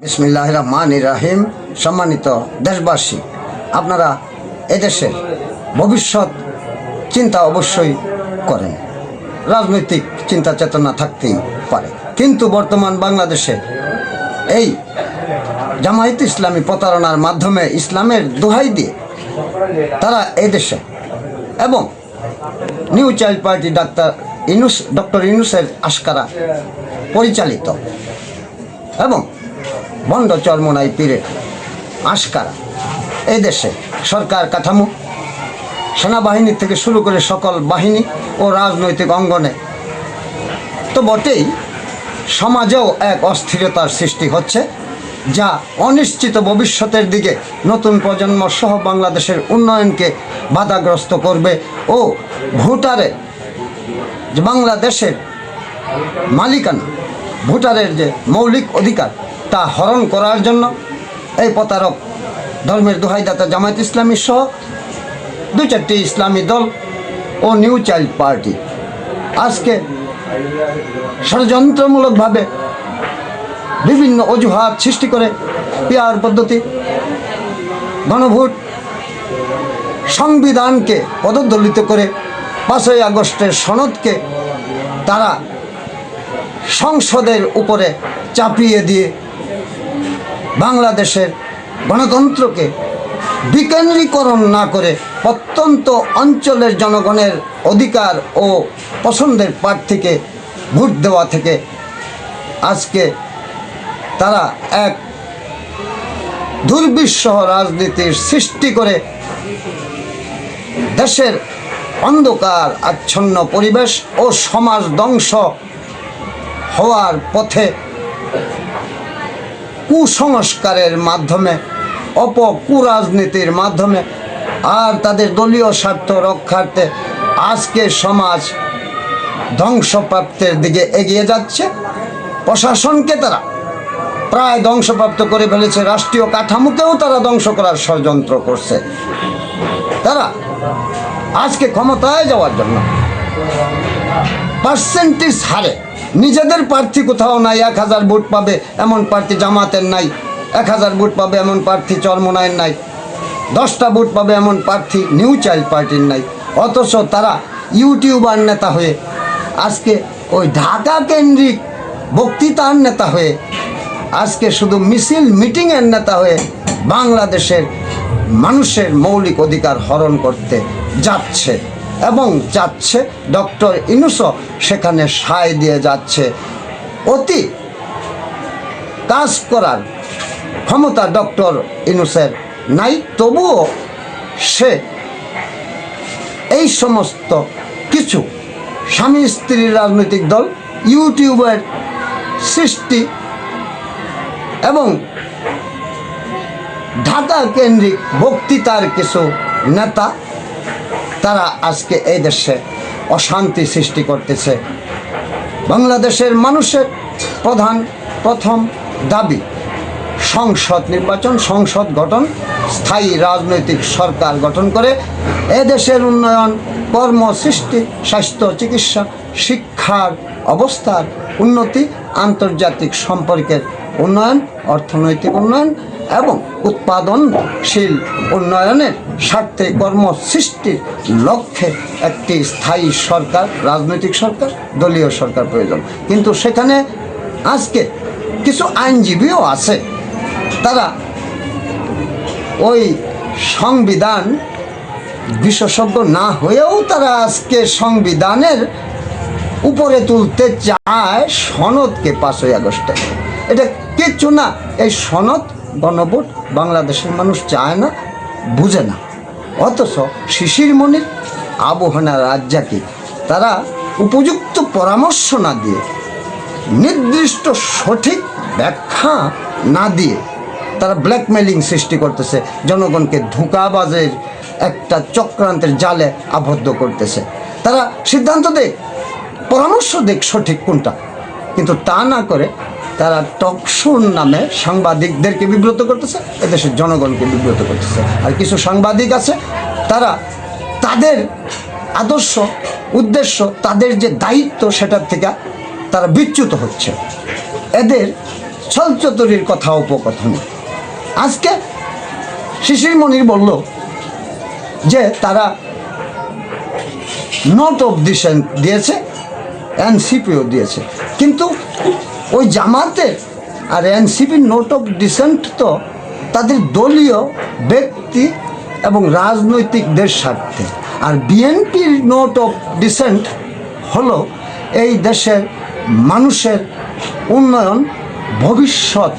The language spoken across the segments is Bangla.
বিসমিল্লাহ রহমান রাহিম। সম্মানিত দেশবাসী, আপনারা এদেশের ভবিষ্যৎ চিন্তা অবশ্যই করেন। রাজনৈতিক চিন্তা চেতনা থাকতেই পারে। কিন্তু বর্তমান বাংলাদেশে এই জামায়াত ইসলামী প্রতারণার মাধ্যমে ইসলামের দোহাই দিয়ে তারা এদেশে এবং new child party doctor Yunus, doctor ইনুসের আশকারা পরিচালিত। এবং বন্ড চর্মনাই পীরে। আশকারা, এই দেশে সরকার কাঠামো, সেনাবাহিনী থেকে শুরু করে সকল বাহিনী ও রাজনৈতিক অঙ্গনে তো বটেই সমাজেও এক অস্থিরতার সৃষ্টি হচ্ছে, যা অনিশ্চিত ভবিষ্যতের দিকে নতুন প্রজন্ম সহ বাংলাদেশের উন্নয়নকে বাধাগ্রস্ত করবে ও ভোটারে বাংলাদেশের মালিকানা, ভোটারের যে মৌলিক অধিকার তা হরণ করার জন্য এই প্রতারক ধর্মের দোহাইদাতা জামায়াত ইসলামী সহ দু চারটি ইসলামী দল ও নিউ চাইল্ড পার্টি। আজকে ষড়যন্ত্রমূলকভাবে বিভিন্ন অজুহাত সৃষ্টি করে পিয়ার পদ্ধতি, গণভোট সংবিধানকে পদদলিত করে পাঁচই আগস্টের সনদকে তারা সংসদের উপরে চাপিয়ে দিয়ে বাংলাদেশের গণতন্ত্রকে বিকেন্দ্রীকরণ না করে প্রত্যন্ত অঞ্চলের জনগণের অধিকার ও পছন্দের প্রার্থীকে ভোট দেওয়া থেকে আজকে তারা এক দুর্বিষহ রাজনীতির সৃষ্টি করে দেশের অন্ধকার, আচ্ছন্ন পরিবেশ ও সমাজ ধ্বংস হওয়ার পথে কুসংস্কারের মাধ্যমে, অপকুরাজনীতির মাধ্যমে, আর তাদের দলীয় স্বার্থ রক্ষার্থে আজকে সমাজ ধ্বংসপ্রাপ্তের দিকে এগিয়ে যাচ্ছে। প্রশাসনকে তারা প্রায় ধ্বংসপ্রাপ্ত করে ফেলেছে, রাষ্ট্রীয় কাঠামোকেও তারা ধ্বংস করার ষড়যন্ত্র করছে। তারা আজকে ক্ষমতায় যাওয়ার জন্য পার্সেন্টেজ হারে। নিজেদের প্রার্থী কোথাও নাই, এক হাজার ভোট পাবে এমন প্রার্থী জামাতের নাই, এক হাজার ভোট পাবে এমন প্রার্থী চরমনায়ের নাই, দশটা ভোট পাবে এমন প্রার্থী নিউ চাইল্ড পার্টির নাই। অথচ তারা ইউটিউবার নেতা হয়ে, আজকে ওই ঢাকা কেন্দ্রিক বক্তৃতার নেতা হয়ে, আজকে শুধু মিছিল মিটিংয়ের নেতা হয়ে বাংলাদেশের মানুষের মৌলিক অধিকার হরণ করতে যাচ্ছে। এবং যাচ্ছে ডক্টর ইনুসো সেখানে সায় দিয়ে যাচ্ছে। অতি কাজ করার ক্ষমতা ডক্টর ইনুসের নাই, তবুও সে এই সমস্ত কিছু স্বামী স্ত্রীর রাজনৈতিক দল, ইউটিউবের সৃষ্টি এবং ঢাকা কেন্দ্রিক বক্তৃতার কিছু নেতা তারা আজকে এই দেশে অশান্তি সৃষ্টি করতেছে। বাংলাদেশের মানুষের প্রধান, প্রথম দাবি, সংসদ নির্বাচন, সংসদ গঠন, স্থায়ী রাজনৈতিক সরকার গঠন করে এদেশের উন্নয়ন, কর্ম, সৃষ্টি, স্বাস্থ্য, চিকিৎসা, শিক্ষার অবস্থার উন্নতি, আন্তর্জাতিক সম্পর্কের উন্নয়ন, অর্থনৈতিক উন্নয়ন এবং উৎপাদনশীল উন্নয়নের স্বার্থে কর্ম সৃষ্টির লক্ষ্যে একটি স্থায়ী সরকার, রাজনৈতিক সরকার, দলীয় সরকার প্রয়োজন। কিন্তু সেখানে আজকে কিছু আইনজীবীও আছে। তারা ওই সংবিধান বিশেষজ্ঞ না হয়েও তারা আজকে সংবিধানের উপরে তুলতে চায় সনদকে পাঁচই আগস্টে। এটা কিচ্ছু না, এই সনদ গণভোট বাংলাদেশের মানুষ চায় না, বুঝে না। অথচ শিশির মনির আবহানা রাজ্জাকে, তারা উপযুক্ত পরামর্শ না দিয়ে, নির্দিষ্ট সঠিক ব্যাখ্যা না দিয়ে তারা ব্ল্যাকমেলিং সৃষ্টি করতেছে, জনগণকে ধোঁকাবাজের একটা চক্রান্তের জালে আবদ্ধ করতেছে। তারা সিদ্ধান্ত দেখ পরামর্শ দেখ সঠিক কোনটা, কিন্তু তা না করে তারা টকশোর নামে সাংবাদিকদেরকে বিব্রত করতেছে, এদেশের জনগণকে বিব্রত করতেছে। আর কিছু সাংবাদিক আছে, তারা তাদের আদর্শ, উদ্দেশ্য, তাদের যে দায়িত্ব সেটার থেকে তারা বিচ্যুত হচ্ছে। এদের ছলচতুরির কথা উপকথন। আজকে শিশির মনির বলল যে তারা নট ডিসেন্ট দিয়েছে, এনসিপিও দিয়েছে। কিন্তু ওই জামাতের আর এনসিপির নোট অফ ডিসেন্ট তো তাদের দলীয় ব্যক্তি এবং রাজনৈতিকদের স্বার্থে। আর বিএনপির নোট অফ ডিসেন্ট হলো এই দেশের মানুষের উন্নয়ন, ভবিষ্যৎ,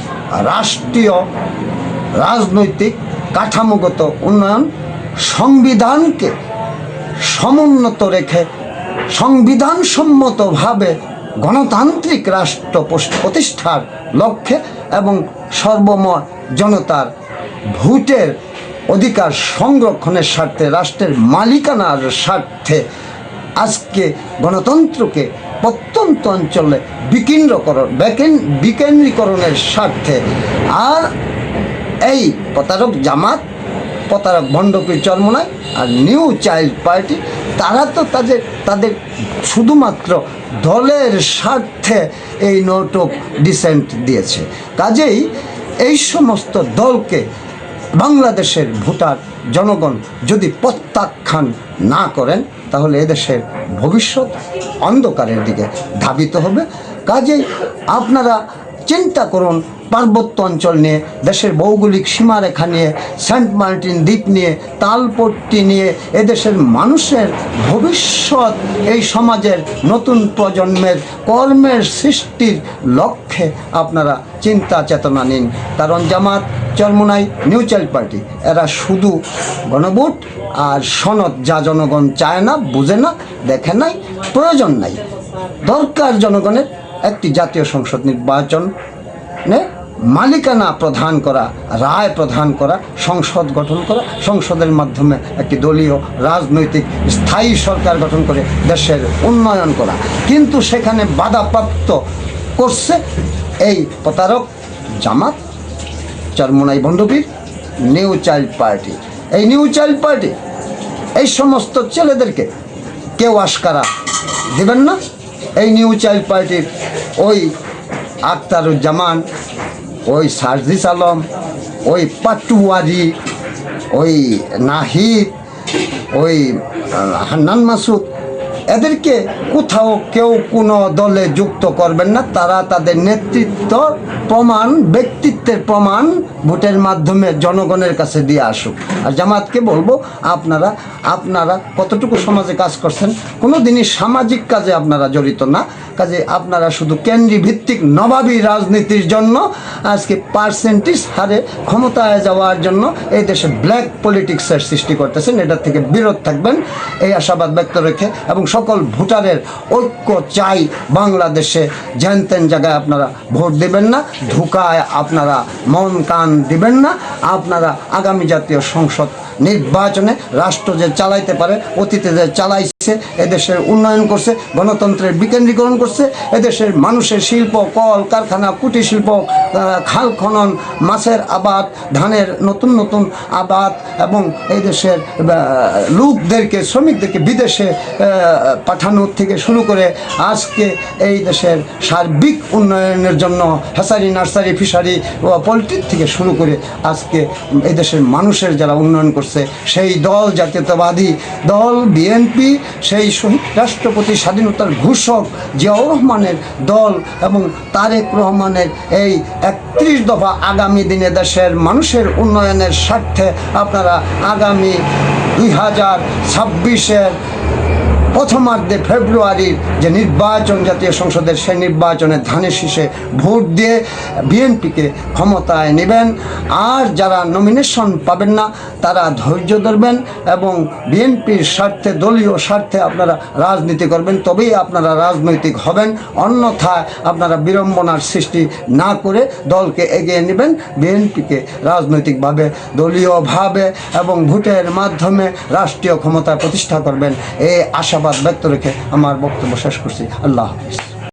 রাষ্ট্রীয়, রাজনৈতিক কাঠামোগত উন্নয়ন সংবিধানকে সমুন্নত রেখে সংবিধানসম্মতভাবে গণতান্ত্রিক রাষ্ট্র প্রতিষ্ঠার লক্ষ্যে এবং সর্বময় জনতার ভোটের অধিকার সংরক্ষণের স্বার্থে, রাষ্ট্রের মালিকানার স্বার্থে আজকে গণতন্ত্রকে প্রত্যন্ত অঞ্চলে বিকেন্দ্রকরণ বিকেন- বিকেন্দ্রীকরণের স্বার্থে আর এই প্রতারক জামাত, প্রতারক ভণ্ডপীর চর্মনায় আর নিউ চাইল্ড পার্টি তারা তো তাদের তাদের শুধুমাত্র দলের স্বার্থে এই নোট অফ ডিসেন্ট দিয়েছে। কাজেই এই সমস্ত দলকে বাংলাদেশের ভোটার জনগণ যদি প্রত্যাখ্যান না করেন, তাহলে এদেশের ভবিষ্যৎ অন্ধকারের দিকে ধাবিত হবে। কাজেই আপনারা চিন্তা করুন, পার্বত্য অঞ্চল নিয়ে, দেশের ভৌগোলিক সীমারেখা নিয়ে, সেন্ট মার্টিন দ্বীপ নিয়ে, তালপট্টি নিয়ে, এদেশের মানুষের ভবিষ্যৎ, এই সমাজের নতুন প্রজন্মের কর্মের সৃষ্টির লক্ষ্যে আপনারা চিন্তা, চেতনা নিন। কারণ Jamaat, Charmonai, new child party, এরা শুধু গণভোট আর সনদ যা জনগণ চায় না, বুঝে না, দেখে নাই, প্রয়োজন নাই। দরকার জনগণের একটি জাতীয় সংসদ নির্বাচন মালিকানা প্রদান করা, রায় প্রদান করা, সংসদ গঠন করা, সংসদের মাধ্যমে একটি দলীয় রাজনৈতিক স্থায়ী সরকার গঠন করে দেশের উন্নয়ন করা। কিন্তু সেখানে বাধাপ্রাপ্ত করছে এই প্রতারক জামাত, চরমোনাই ভণ্ডপীর নিউ চাইল্ড পার্টি। এই নিউ চাইল্ড পার্টি, এই সমস্ত ছেলেদেরকে কেউ আশকারা দেবেন না। এই নিউ চাইল্ড পার্টির ওই আখতারুজ্জামান ওই সার্জিস আলম, ওই পাটুয়ারি ওই নাহিদ, ওই হান্নান মাসুদ এদেরকে কোথাও কেউ কোনো দলে যুক্ত করবেন না। তারা তাদের নেতৃত্ব প্রমাণ, ব্যক্তিত্বের প্রমাণ ভোটের মাধ্যমে জনগণের কাছে দিয়ে আসুক। আর জামাতকে বলব, আপনারা আপনারা কতটুকু সমাজে কাজ করছেন কোনো দিনই সামাজিক কাজে আপনারা জড়িত না। কাজে আপনারা শুধু কেন্দ্রীয় ভিত্তিক নবাবী রাজনীতির জন্য আজকে পার্সেন্টেজ হারে ক্ষমতায় যাওয়ার জন্য এই দেশে ব্ল্যাক পলিটিক্সের সৃষ্টি করতেছেন। এটার থেকে বিরত থাকবেন। এই আশাবাদ ব্যক্ত রেখে এবং সকল ভোটারের ঐক্য চাই বাংলাদেশে। যেন তেন জায়গায় আপনারা ভোট দেবেন না ধোকায় আপনারা মন কান দিবেন না। আপনারা আগামী জাতীয় সংসদ নির্বাচনে রাষ্ট্র যে চালাইতে পারে, অতীতে যে চালাইছে এদেশের উন্নয়ন করছে, গণতন্ত্রের বিকেন্দ্রীকরণ করছে, এদেশের মানুষের শিল্প, কল, কারখানা, কুটির শিল্প খাল খনন, মাছের আবাদ, ধানের নতুন নতুন আবাদ এবং এই দেশের লোকদেরকে, শ্রমিকদেরকে বিদেশে পাঠানোর থেকে শুরু করে আজকে এই দেশের সার্বিক উন্নয়নের জন্য হেসারি নার্সারি, ফিশারি পোলট্রির থেকে শুরু করে আজকে এই দেশের মানুষের যারা উন্নয়ন করছে, সেই দল, জাতীয়তাবাদী দল, বিএনপি সেই শহীদ রাষ্ট্রপতি স্বাধীনতার ঘোষক জিয়াউর রহমানের দল এবং তারেক রহমানের এই একত্রিশ দফা আগামী দিনে দেশের মানুষের উন্নয়নের স্বার্থে আপনারা আগামী দুই হাজার ছাব্বিশের প্রথমার্ধে ফেব্রুয়ারির যে নির্বাচন জাতীয় সংসদের সেই নির্বাচনে ধানের শীষে ভোট দিয়ে বিএনপিকে ক্ষমতায় নেবেন। আর যারা নমিনেশন পাবেন না, তারা ধৈর্য ধরবেন এবং বিএনপির স্বার্থে, দলীয় স্বার্থে আপনারা রাজনীতি করবেন, তবেই আপনারা রাজনৈতিক হবেন। অন্যথায় আপনারা বিড়ম্বনার সৃষ্টি না করে দলকে এগিয়ে নেবেন। বিএনপিকে রাজনৈতিকভাবে, দলীয়ভাবে এবং ভোটের মাধ্যমে রাষ্ট্রীয় ক্ষমতা প্রতিষ্ঠা করবেন। এই আশাবাদ ব্যক্ত রেখে আমার বক্তব্য শেষ করছি। আল্লাহ হাফিজ।